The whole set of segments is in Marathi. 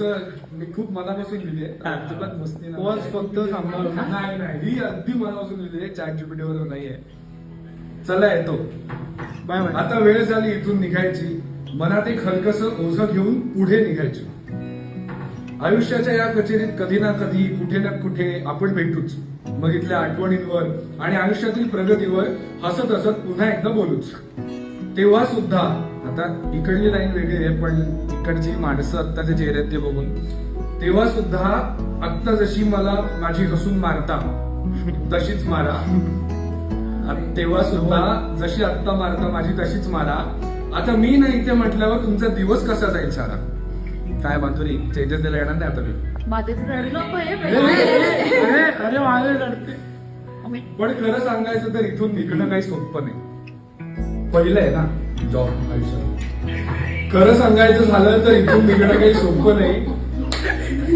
तसं मी खूप मनापासून लिहिली आहे. अजिबात मस्ती नाही. फक्त सांभाळून. नाही नाही ही अगदी मनापासून लिहिली आहे चॅट जीपीटी वर नाहीये. चला येतो. Bye bye. आता वेळ झाली इथून निघायची. मनात एक हलकस ओझं घेऊन पुढे निघायची. आयुष्याच्या या कचेरीत कधी ना कधी कुठे ना कुठे आपण भेटूच. मग इथल्या आठवणींवर आणि आयुष्यातील प्रगतीवर हसत हसत पुन्हा एकदा बोलूच. तेव्हा सुद्धा आता इकडली लाईन वेगळी आहे पण इकडची माणसं आत्ताचे चेहरे आहेत ते बघून. तेव्हा सुद्धा आत्ता जशी मला माझी हसून मारता तशीच मारा. तेव्हा सुद्धा जशी आत्ता मारता माझी तशीच मारा. आता मी नाही इथे म्हटल्यावर तुमचा दिवस कसा जाईल सारा? काय माधुरी चेंजेस द्यायला येणार नाही आता मी. हे अरे पण खरं सांगायचं तर इथून निघणं काही सोपं नाही. पहिलं आहे ना जॉब आयुष्यात खरं सांगायचं झालं तर इथून निघणं काही सोपं नाही.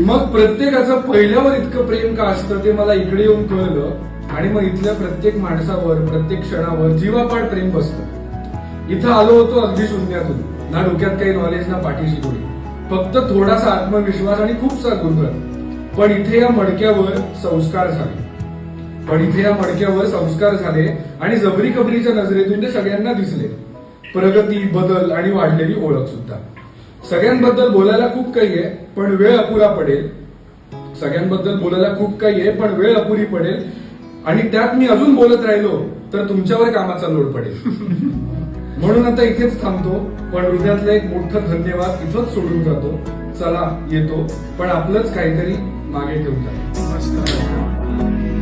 मग प्रत्येकाचं पहिल्यावर इतकं प्रेम का असतं ते मला इकडे येऊन कळलं. आणि मग इथल्या प्रत्येक माणसावर प्रत्येक क्षणावर जीवापाड प्रेम बसतं. इथं आलो होतो अगदी शून्यातून. ना डोक्यात काही नॉलेज ना पाठीशी कोणी. फक्त थोडासा आत्मविश्वास आणि खूपसा गुंगळ पण इथे या मडक्यावर संस्कार झाले. पण इथे या मडक्यावर संस्कार झाले आणि जबरी कबरीच्या नजरेतून ते सगळ्यांना दिसले. प्रगती बदल आणि वाढलेली ओळख सुद्धा. सगळ्यांबद्दल बोलायला खूप काही आहे पण वेळ अपुरा पडेल. सगळ्यांबद्दल बोलायला खूप काही आहे पण वेळ अपुरी पडेल. आणि त्यात मी अजून बोलत राहिलो तर तुमच्यावर कामाचा लोड पडेल. म्हणून आता इथेच थांबतो पण हृदयातलं एक मोठं धन्यवाद इथंच सोडून जातो. चला येतो पण आपलंच काहीतरी मागे ठेवून जातो.